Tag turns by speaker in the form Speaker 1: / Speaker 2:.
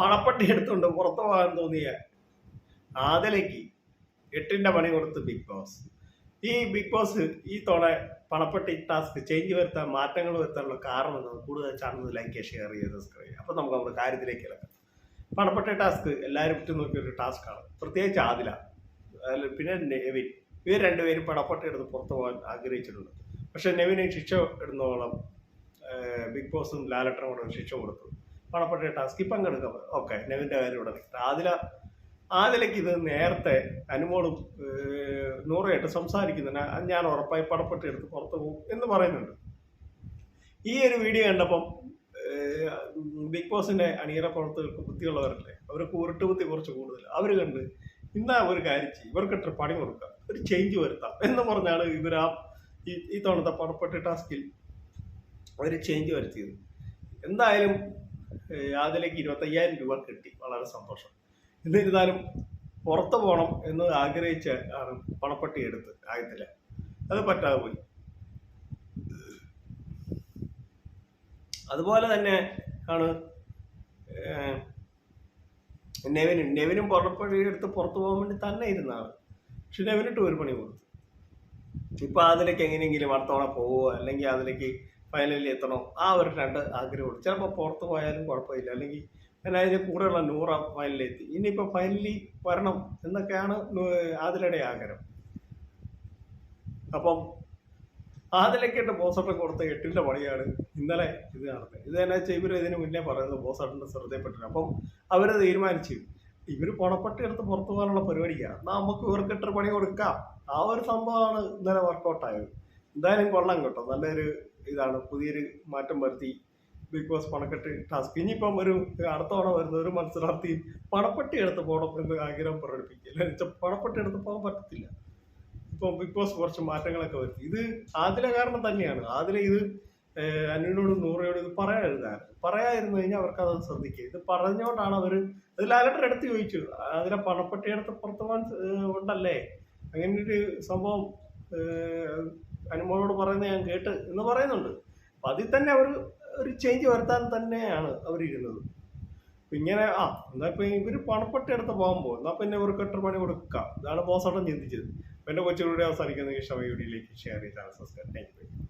Speaker 1: പണപ്പെട്ടി എടുത്തുകൊണ്ട് പുറത്തു പോകാൻ തോന്നിയ ആദലേക്ക് എട്ടിന്റെ പണി കൊടുത്ത് ബിഗ് ബോസ്. ഈ ബിഗ് ബോസ് ഈ തവണ പണപ്പെട്ടി ടാസ്ക് ചേഞ്ച് വരുത്താൻ മാറ്റങ്ങൾ വരുത്താനുള്ള കാരണം കൂടുതൽ ചാനൽ ലൈക്ക് ഷെയർ ചെയ്ത് സബ്സ്ക്രൈബ് ചെയ്യുക. അപ്പോൾ നമുക്ക് നമ്മുടെ കാര്യത്തിലേക്ക് ഇറക്കാം പണപ്പെട്ട ടാസ്ക് എല്ലാവരും ഉറ്റു നോക്കിയ ഒരു ടാസ്ക്കാണ് പ്രത്യേകിച്ച് ആദില. പിന്നെ നെവിൻ. ഇവർ രണ്ടുപേരും പണപ്പെട്ടി എടുത്ത് പുറത്തു പോകാൻ ആഗ്രഹിച്ചിട്ടുണ്ട്. പക്ഷെ നെവിനെ ശിക്ഷ ഇടുന്നോളം ബിഗ് ബോസും ലാലട്ടനും കൂടെ ശിക്ഷ കൊടുത്തു. പണപ്പെട്ടി ടാസ്കിൽ പങ്കെടുക്കാം ഓക്കെ നെവിന്റെ കാര്യം ഇവിടെ ആദില ആദിലയ്ക്ക് ഇത് നേരത്തെ അനുമോളും ഏഹ്, നൂറായിട്ട് സംസാരിക്കുന്നുണ്ട് ഞാൻ ഉറപ്പായി പണപ്പെട്ടി എടുത്ത് പുറത്തു പോകും എന്ന് പറയുന്നുണ്ട്. ഈ ഒരു വീഡിയോ കണ്ടപ്പം ബിഗ് ബോസിന്റെ അണിയറ പ്രവർത്തകർക്ക് ബുദ്ധിയുള്ളവരല്ലേ? അവർക്ക് ഉരുട്ട് ബുദ്ധി കുറച്ച് കൂടുതൽ അവർ കണ്ട് ഇന്നാ ഒരു കാര്യം ചെയ്യും ഇവർക്കിട്ട് പണി കൊടുക്കാം ഒരു ചേഞ്ച് വരുത്താം എന്ന് പറഞ്ഞാണ് ഇവർ ആ ഈ തവണത്തെ പണപ്പെട്ടി ടാസ്കിൽ ഒരു ചേഞ്ച് വരുത്തിയത്. എന്തായാലും അതിലേക്ക് ഇരുപത്തയ്യായിരം രൂപ കിട്ടി. വളരെ സന്തോഷം. എന്നിരുന്നാലും പുറത്തു പോകണം എന്ന് ആഗ്രഹിച്ച ആണ് പണപ്പെട്ടി എടുത്ത് ആയത്തില്ല അത് പറ്റാതെ പോയി. അതുപോലെ തന്നെ ആണ് നെവിനും നെവിനും പുറപ്പെടി എടുത്ത് പുറത്തു പോകാൻ വേണ്ടി തന്നെ ഇരുന്നാണ്. പക്ഷെ നെവിനിട്ട് ഒരു പണി കൊടുത്തു. ഇപ്പൊ അതിലേക്ക് എങ്ങനെയെങ്കിലും അടുത്തവണ പോവുക അല്ലെങ്കിൽ അതിലേക്ക് ഫൈനലിൽ എത്തണം. ആ ഒരു രണ്ട് ആഗ്രഹമുള്ളൂ. ചിലപ്പോൾ പുറത്ത് പോയാലും കുഴപ്പമില്ല. അല്ലെങ്കിൽ അതിന് കൂടെയുള്ള നൂറ ഫൈനലിൽ എത്തി ഇനിയിപ്പോൾ ഫൈനലിൽ വരണം എന്നൊക്കെയാണ് ആതിലയുടെ ആഗ്രഹം. അപ്പം ആദിലേക്കിട്ട് ബോസട്ടം കൊടുത്ത എട്ടിന്റെ പണിയാണ് ഇന്നലെ ഇത് നടന്നത്. ഇത് തന്നെ വെച്ചാൽ ഇവർ ഇതിന് മുന്നേ പറയുന്നത് ബോസട്ടന്റെ ശ്രദ്ധയപ്പെട്ടില്ല അപ്പം അവർ തീരുമാനിച്ചു ഇവർ പണപ്പെട്ടി എടുത്ത് പുറത്തു പോകാനുള്ള പരിപാടിയാണ് നമുക്ക് നമുക്ക് ഇട്ടൊരു പണി കൊടുക്കാം. ആ ഒരു സംഭവമാണ് ഇന്നലെ വർക്കൗട്ട് ആയത്. എന്തായാലും കൊള്ളാം കേട്ടോ. നല്ലൊരു ഇതാണ്. പുതിയൊരു മാറ്റം വരുത്തി ബിഗ് ബോസ് പണക്കെട്ട് ടാസ്ക്. ഇനിയിപ്പം ഒരു അടുത്ത തവണ വരുന്ന ഒരു മത്സരാർത്ഥി പണപ്പെട്ടി എടുത്ത് പോകണം എന്ന് ആഗ്രഹം പ്രകടിപ്പിക്കുക പണപ്പെട്ടി എടുത്ത് പോകാൻ പറ്റത്തില്ല. ഇപ്പം ബിഗ് ബോസ് കുറച്ച് മാറ്റങ്ങളൊക്കെ വരുത്തി. ഇത് ആദില കാരണം തന്നെയാണ്. ആദില ഇത് അനുവിനോട് നൂറയോട് ഇത് പറയാതിരുന്നായിരുന്നു. പറയാതിരുന്നു കഴിഞ്ഞാൽ അവർക്ക് അത് ശ്രദ്ധിക്കുക. ഇത് പറഞ്ഞുകൊണ്ടാണ് അവർ അത് ലാലട്ടർ എടുത്ത് ചോദിച്ചു. അതിലെ പണപ്പെട്ടി എടുത്ത് പുറത്തു പോകാൻ ഏഹ്, ഉണ്ടല്ലേ? അങ്ങനെ ഒരു സംഭവം അനുമോളോട് പറയുന്നത് ഞാൻ കേട്ട് എന്ന് പറയുന്നുണ്ട്. അപ്പൊ അതിൽ തന്നെ അവർ ഒരു ചേഞ്ച് വരുത്താൻ തന്നെയാണ് അവരിരുന്നത്. ഇരുന്നത് ഇങ്ങനെ ആ എന്നാ ഇപ്പൊ ഇവർ പണപ്പെട്ടി എടുത്ത് പോകുമ്പോൾ എന്നാ പിന്നെ ഇവർക്ക് എട്ട് പണി കൊടുക്കാം. ഇതാണ് ബോസോട്ടം ചിന്തിച്ചത്. എന്റെ കൊച്ചുകൂടെ അവസാനിക്കുന്ന ഈ ഷമ ഷെയർ ചെയ്താണ് സബ്സ്ക്രൈബ്. Thank you